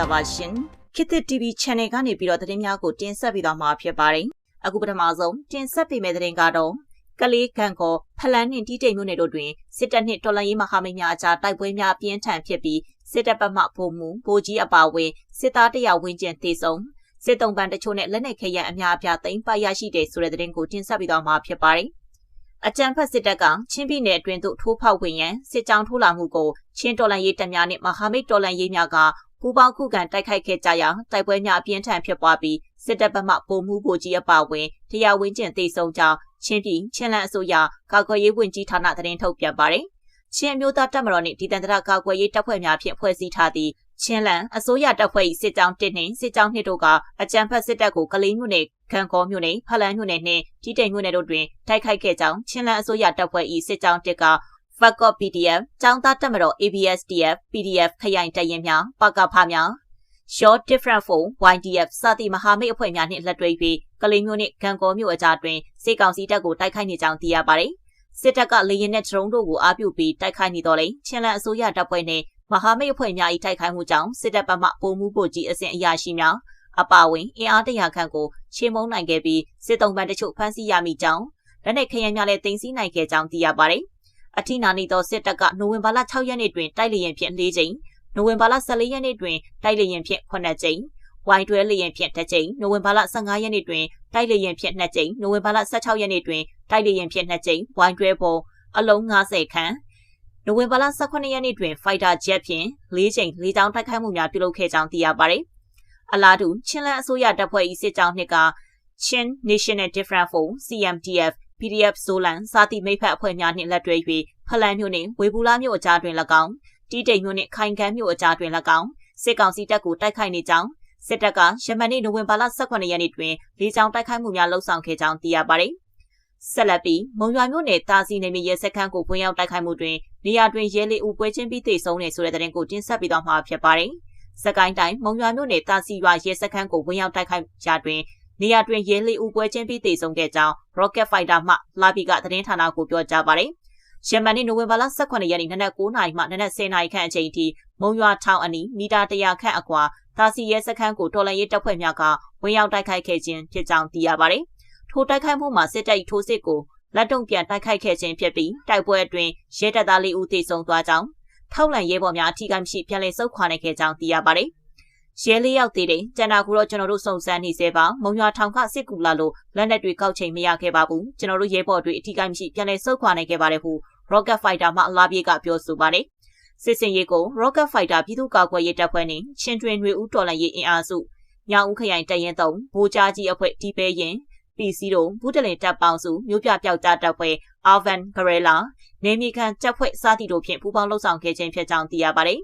္ဂလာပါရှင်ခေတ်သစ် TV Channel ကနေပြီးတော့သတင်းများကိုတင်ဆက်ပေးသွားမှာဖြစ်ပါတယ်အခုပထမဆုံးတင်ဆက်ပေးမယ့်သတင်းကတော့ကလေးကံကောဖလန်းနှင့်တီးတိမ်မြို့နယ်တို့တွင်စစ်တပ်နှင့်တော်လှန်ရေးမဟာမိတ်များအကြားတိုက်ပွဲများပြင်းထန်ဖြစ်ပြီးစစ်တပ်ဘက်မှပုံမှုဗိုလ်ကြီးအပါအဝင်စစ်သားတရာဝန်းကျင်သေဆုံးစစ်တုံးပန်းတချို့နဲ့လက်နက်ခဲယမ်းအများအပြားသိမ်းပိုက်ရရှိတဲ့ဆိုတဲ့သတင်းကိုတင်ဆက်ပေးသွားမှာဖြစ်ပါတယ်အကြံဖက်စစ်တပ်ကချင်းပြည်နယ်အတွင်းသို့ထိုးဖောက်ဝင်ရန်စစ်ကြောင်းထိုးလာမှုကိုချင်းတော်လှန်ရေးတပ်များနှင့်မဟာမိတ်တော်လှန်ရေးများက ပူပေါင်းခုခံတိုက်ခိုက်ခဲ့ကြရာတိုက်ပွဲများအပြင်းထန်ဖြစ်ပွားပြီးစစ်တပ်ဘက်မှပုံမှုဗိုလ်ကြီးအပါအဝင်တရားဝင်ကျင့်သိဆုံးကြောင်းချင်းပြည်ချင်းလန်အစိုးရကာကွယ်ရေးဝန်ကြီးဌာနသတင်းထုတ်ပြန်ပါတယ်။ချင်းမျိုးသားတပ်မတော်နှင့်ဒီတန်တရကာကွယ်ရေးတပ်ဖွဲ့များဖြင့်ဖွဲ့စည်းထားသည့်ချင်းလန်အစိုးရတပ်ဖွဲ့၏စစ်ကြောင်းတစ်နှင့်စစ်ကြောင်းနှစ်တို့ကအကြံဖက်စစ်တပ်ကိုကလေးမြို့နယ်ခံခေါ်မြို့နယ်ဖလန်းမြို့နယ်နှင့်တီတိမ်မြို့နယ်တို့တွင်တိုက်ခိုက်ခဲ့ကြောင်းချင်းလန်အစိုးရတပ်ဖွဲ့၏စစ်ကြောင်းတစ်က FACOP PDF ចောင်းသားတက်မတော် ABSDF PDF ခရိုင်တရင်များပကဖများ Short Different Phone YDF စသည့်မဟာမိတ်အဖွဲ့များနှင့်လက်တွဲပြီးကလေးမျိုးနှင့်ဂံကောမျိုးအကြားတွင်စစ်ကောင်စီတပ်ကိုတိုက်ခိုက်နေကြောင်းသိရပါတယ်။စစ်တပ်ကလေရင်နဲ့ဒရုန်းတို့ကိုအားပြုပြီးတိုက်ခိုက်နေတော့လေချင်းလန်အစိုးရတပ်ဖွဲ့နှင့်မဟာမိတ်အဖွဲ့များ၏တိုက်ခိုက်မှုကြောင့်စစ်တပ်ဘက်မှပုံမှုပို့ကြီးအဆင့်အရာရှိများအပါဝင်အင်အားတရာခန့်ကိုချေမှုန်းနိုင်ခဲ့ပြီးစစ်တုံးပန်းတချို့ဖမ်းဆီးရမိကြောင်းလက်နက်ခရမ်းများလည်းတင်စီနိုင်ခဲ့ကြောင်းသိရပါတယ်။ အထိနာနေသောစစ်တပ်ကနိုဝင်ဘာလ6ရက်နေ့တွင်တိုက်လေရင်ဖြင့်၄ကြိမ်နိုဝင်ဘာလ14ရက်နေ့တွင်တိုက်လေရင်ဖြင့်9ကြိမ်ဝိုင်းတွဲလေရင်ဖြင့်တစ်ကြိမ်နိုဝင်ဘာလ15ရက်နေ့တွင်တိုက်လေရင်ဖြင့်2ကြိမ်နိုဝင်ဘာလ16ရက်နေ့တွင်တိုက်လေရင်ဖြင့်2ကြိမ်ဝိုင်းတွဲပေါ်အလုံး90ခန်းနိုဝင်ဘာလ18ရက်နေ့တွင် Fighter Jet ဖြင့်၄ကြိမ်၄ချောင်းတိုက်ခိုက်မှုများပြုလုပ်ခဲ့ကြောင်းသိရပါတယ်။အလားတူချင်းလန်အစိုးရတပ်ဖွဲ့၏စစ်ကြောင်းနှစ်က Chin National Different Force CMDF PDF ဇိုလန်စာတိမိဖက်အဖွဲ့များနှင့်လက်တွဲ၍ဖလန်မြို့နှင့်ဝေဘူးလာမြို့အကြားတွင်၎င်းတီးတိမ်မြို့နှင့်ခိုင်ကန်းမြို့အကြားတွင်၎င်းစစ်ကောင်စီတပ်ကိုတိုက်ခိုက်နေကြောင်းစစ်တပ်ကယမန်နေ့နိုဝင်ဘာလ18ရက်နေ့တွင်လေးချောင်းတိုက်ခိုက်မှုများလှုပ်ဆောင်ခဲ့ကြောင်းသိရပါတယ်။ဆက်လက်ပြီးမုံရွာမြို့နယ်တာစီနယ်မြေရဲစခန်းကိုဝင်ရောက်တိုက်ခိုက်မှုတွင်နေရာတွင်ရဲလေးဦးပွဲချင်းပြီးသေဆုံးနေဆိုတဲ့တဲ့ရင်ကိုတင်ဆက်ပေးသွားမှာဖြစ်ပါတယ်။စကိုင်းတိုင်းမုံရွာမြို့နယ်တာစီရွာရဲစခန်းကိုဝင်ရောက်တိုက်ခိုက်ရာတွင် နေရာတွင်ရဲလေးဦးပွဲချင်းပြီးတေဆုံးခဲ့ကြောင်း Rocket Fighter မှလာဘီကသတင်းဌာနကိုပြောကြားပါတယ်။ယမန်နေ့နိုဝင်ဘာလ18ရက်နေ့နနက်9:00နာရီမှနနက်10:00နာရီခန့်အချိန်ထိမုံရွာထောင်အနီးမီတာ100ခန့်အကွာသာစီရဲစခန်းကိုတော်လန်ရေးတပ်ဖွဲ့များကဝင်ရောက်တိုက်ခိုက်ခဲ့ခြင်းဖြစ်ကြောင်းသိရပါတယ်။ထိုတိုက်ခိုက်မှုမှာစစ်တပ်ထိုးစစ်ကိုလက်တုံပြန်တိုက်ခိုက်ခဲ့ခြင်းဖြစ်ပြီးတိုက်ပွဲအတွင်းရဲတပ်သားလေးဦးသေဆုံးသွားကြောင်းထောက်လန်ရဲဘော်များအထူးကမရှိပြန်လည်ဆုတ်ခွာနိုင်ခဲ့ကြောင်းသိရပါတယ်။ ရဲလေးယောက်သေးတယ်ကျန်တာကိုတော့ကျွန်တော်တို့စုံစမ်းနေသေးပါမုံရွာထောင်ကစစ်ကူလာလို့လက်နက်တွေကောက်ချိန်မရခဲ့ပါဘူးကျွန်တော်တို့ရဲဘော်တွေအထီးကိုင်းမရှိပြန်လည်ဆုတ်ခွာနိုင်ခဲ့ပါတယ်ဟု Rocket Fighter မှအလားပြေကပြောဆိုပါတယ်စစ်စင်ရေးကို Rocket Fighter ပြည်သူ့ကာကွယ်ရေးတပ်ဖွဲ့နှင့်ချင်းတွင်တွေဦးတော်လှန်ရေးအင်အားစုညောင်ဦးခရိုင်တရင်သုံးဗိုလ်ကြားကြီးအဖွဲ့ဒီပဲရင် PC တို့ဘူးတလင်တပ်ပေါင်းစုမြို့ပြပျောက်ကြားတပ်ဖွဲ့ Alvan Garella နေမီခံတပ်ဖွဲ့စသည်တို့ဖြင့်ပူးပေါင်းလှုပ်ဆောင်ခဲ့ခြင်းဖြစ်ကြောင်းသိရပါတယ်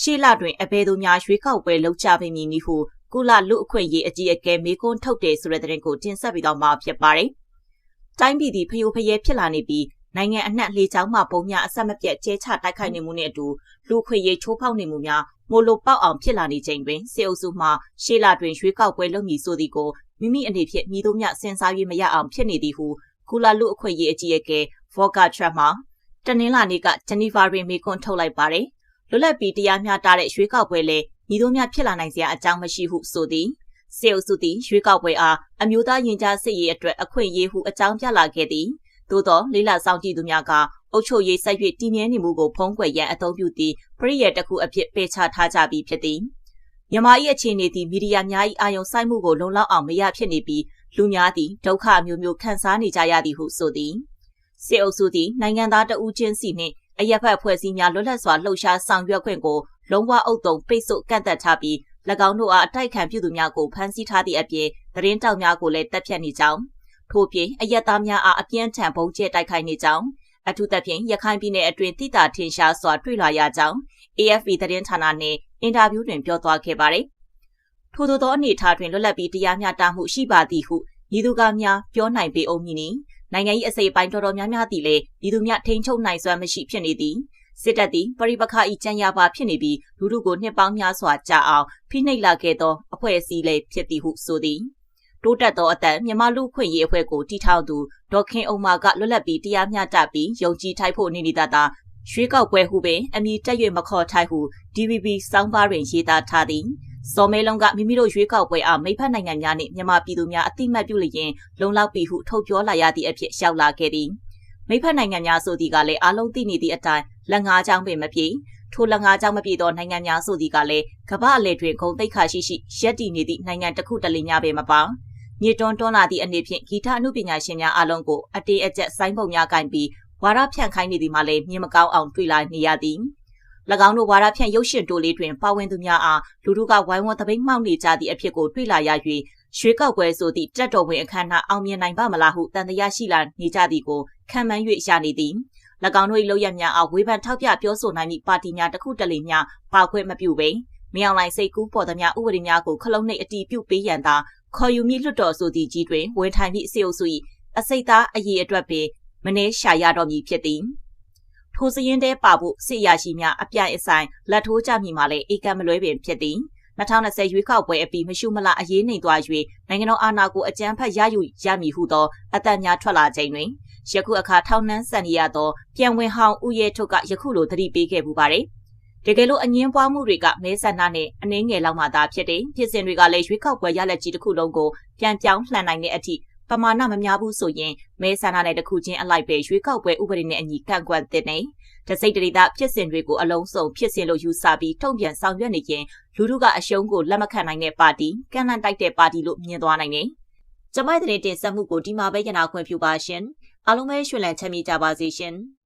ရှေ့လတွင်အဘယ်သူများရွေးကောက်ပွဲလုပ်ကြပေမည်နည်းဟုကုလလူအခွင့်ရေးအကြီးအကဲမေကွန်းထုတ်တယ်ဆိုတဲ့သတင်းကိုတင်ဆက်ပြီးတော့မှာဖြစ်ပါတယ်။တိုင်းပြည်ဒီဖျို့ဖျဲဖြစ်လာနေပြီးနိုင်ငံအနှံ့လေချောင်းမှပုံများအဆက်မပြတ်ကျဲချတိုက်ခိုက်နေမှုနဲ့အတူလူခွေရေးချိုးဖောက်နေမှုများမိုလိုပေါက်အောင်ဖြစ်လာနေချိန်တွင်စေအုပ်စုမှရှေ့လတွင်ရွေးကောက်ပွဲလုပ်မည်ဆိုသည်ကိုမိမိအနေဖြင့်မိတို့မြစဉ်းစား၍မရအောင်ဖြစ်နေသည်ဟုကုလလူအခွင့်ရေးအကြီးအကဲဗော့ဂါထရတ်မှတနင်္လာနေ့ကဂျနီဗာတွင်မေကွန်းထုတ်လိုက်ပါတယ်။ လွတ်လပ်ပြီးတရားမျှတတဲ့ရွေးကောက်ပွဲလည်းညီတို့များဖြစ်လာနိုင်စရာအကြောင်းမရှိဟုဆိုသည်စေအုပ်စုသည်ရွေးကောက်ပွဲအားအမျိုးသားရင်ကြားစစ်ရေးအတွက်အခွင့်အရေးဟုအကြောင်းပြလာခဲ့သည်သို့သောလေးလာဆောင်ကြည့်သူများကအုပ်ချုပ်ရေးဆက်၍တည်မြဲနေမှုကိုဖုံးကွယ်ရန်အသုံးပြုသည့်ပရိယေတစ်ခုအဖြစ်ပေချထားကြပြီးဖြစ်သည်မြန်မာ၏အခြေအနေသည်မီဒီယာများ၏အာရုံစိုက်မှုကိုလုံလောက်အောင်မရဖြစ်နေပြီးလူများသည်ဒုက္ခမျိုးမျိုးခံစားနေကြရသည်ဟုဆိုသည်စေအုပ်စုသည်နိုင်ငံသားတဦးချင်းစီနှင့် အရက်ဖက်ဖွဲ့စည်းများလွတ်လပ်စွာလှုပ်ရှားဆောင်ရွက်ခွင့်ကိုလုံးဝအုပ်တုံပိတ်ဆို့ကန့်သက်ထားပြီး၎င်းတို့အားအတိုက်ခံပြုသူများကိုဖမ်းဆီးထားသည့်အပြင်သတင်းတောက်များကိုလည်းတပ်ဖြတ်နေကြောင်းထို့ပြင်အရက်သားများအားအပြင်းထန်ပုံကျဲတိုက်ခိုက်နေကြောင်းအထူးသဖြင့်ရခိုင်ပြည်နယ်အတွင်းတိတာထင်ရှားစွာတွေ့လာရကြောင်း AFP သတင်းဌာနနှင့်အင်တာဗျူးတွင်ပြောသွားခဲ့ပါတယ်။ထို့သောအနေအထားတွင်လွတ်လပ်ပြီးတရားမျှတမှုရှိပါသည်ဟုညီသူကများပြောနိုင်ပေအောင်မည်နီ နိုင်ငံ၏အစိပ်ပိုင်းတော်တော်များများသည်လည်းဤသူများထိန်ချုပ်နိုင်စွမ်းမရှိဖြစ်နေသည်စစ်တပ်သည်ပရိပခ၏ကြံရပါဖြစ်နေပြီးလူထုကိုနှစ်ပေါင်းများစွာကြာအောင်ဖိနှိပ်လာခဲ့သောအဖွဲ့အစည်းလည်းဖြစ်သည်ဟုဆိုသည်တိုးတက်သောအတန်မြန်မာလူခွင့်ရေးအဖွဲ့ကိုတီထောင်သူဒေါခင်အုံမာကလွတ်လပ်ပြီးတရားမျှတပြီးယုံကြည်ထိုက်ဖို့နေနေသာသာရွှေကောက်ပွဲဟုပင်အမည်တက်၍မခေါ်ထိုက်ဟု DVB စောင်းပါးတွင်ရေးသားထားသည် စော်မဲလုံးကမိမိတို့ရွေးကောက်ပွဲအားမိဖက်နိုင်ငံများနှင့်မြန်မာပြည်သူများအတိမတ်ပြုလျင်လုံလောက်ပြီဟုထုတ်ပြောလာရသည့်အဖြစ်ရောက်လာခဲ့သည်မိဖက်နိုင်ငံများဆိုသည်ကလည်းအလုံးသိနေသည့်အတိုင်းလက်ငါးချောင်းပင်မပြေထိုလက်ငါးချောင်းမပြေသောနိုင်ငံများဆိုသည်ကလည်းကမ္ဘာအလဲတွင်ဂုံတိတ်ခါရှိရှိရက်တည်နေသည့်နိုင်ငံတစ်ခုတလေများပင်မပါမြေတွန်းတွန်းလာသည့်အနေဖြင့်ဂီတအမှုပညာရှင်များအလုံးကိုအတေးအကျက်စိုင်းပုံများကင်ပြီးဝါရဖြန့်ခိုင်းနေသည်မှလည်းမြင်မကောင်းအောင်တွေ့လာနေရသည်၎ င်းတို့ဝါဒဖြန့်ရုပ်ရှင်တိုလေးတွင်ပါဝင်သူများအားလူတို့ကဝိုင်းဝန်းသပိတ်မှောက်နေကြသည့်အဖြစ်ကိုတွေ့လာရ၍ရွှေကောက်ပွဲဆိုသည့်တက်တော်ဝင်အခမ်းအနားအောင်မြင်နိုင်ပါမလားဟုတန်တရားရှိလာနေကြသည်ကိုခံမှန်း၍ရနေသည်၎င်းတို့၏လုပ်ရများအားဝေဖန်ထောက်ပြပြောဆိုနိုင်သည့်ပါတီများတစ်ခုတလေများပါခွင့်မပြုပေမြောင်လိုင်စိတ်ကူးပေါ်သမျှဥပဒေများကိုခလုံးနှိပ်အတီးပြုတ်ပေးရန်သာခေါ်ယူမိလွတ်တော်ဆိုသည့်ကြီးတွင်ဝန်ထိုင်သည့်အစီအုပ်စု၏အစိတ်သားအရေးအတွက်ပင်မနှဲရှာရတော့မည်ဖြစ်သည် ထိုစရင်တဲပါဖို့စစ်ရရှိများအပြိုင်အဆိုင်လက်ထိုးကြမိမှလည်းအေကံမလွဲပင်ဖြစ်သည်2020ရွေးကောက်ပွဲအပြီးမရှုမလအရေးနှိမ်သွား၍နိုင်ငံတော်အာဏာကိုအကြမ်းဖက်ရယူရမည်ဟုသောအသက်များထွက်လာချိန်တွင်ယခုအခါထောင်နှန်းဆန်ရသောပြန်ဝင်ဟောင်းဦးရဲထုတ်ကယခုလိုသတိပေးခဲ့ပူပါတယ်တကယ်လို့အငင်းပွားမှုတွေကမဲဆန္ဒနဲ့အနှင်းငယ်လောက်မှသာဖြစ်တယ်ဖြစ်စဉ်တွေကလည်းရွေးကောက်ပွဲရလက်ကြီးတစ်ခုလုံးကိုပြန်ပြောင်းလှန်နိုင်တဲ့အထိပ မာဏမများဘူးဆိုရင်မဲဆန္ဒနဲ့တစ်ခုချင်းအလိုက်ပဲရွေးကောက်ပွဲဥပဒေနဲ့အညီကန့်ကွက်တဲ့နေတစိတ်တရီသားဖြစ်စဉ်တွေကိုအလုံးစုံဖြစ်စဉ်လို့ယူဆပြီးထုံပြန်ဆောင်ရွက်နေရင်လူထုကအရှုံးကိုလက်မခံနိုင်တဲ့ပါတီကန့်လန့်တိုက်တဲ့ပါတီလို့မြင်သွားနိုင်တယ်။ကျမိုက်တဲ့တင်ဆက်မှုကိုဒီမှာပဲရနာခွင့်ပြုပါရှင်။အားလုံးပဲရွှေလန်းချမ်းမြေ့ကြပါစေရှင်။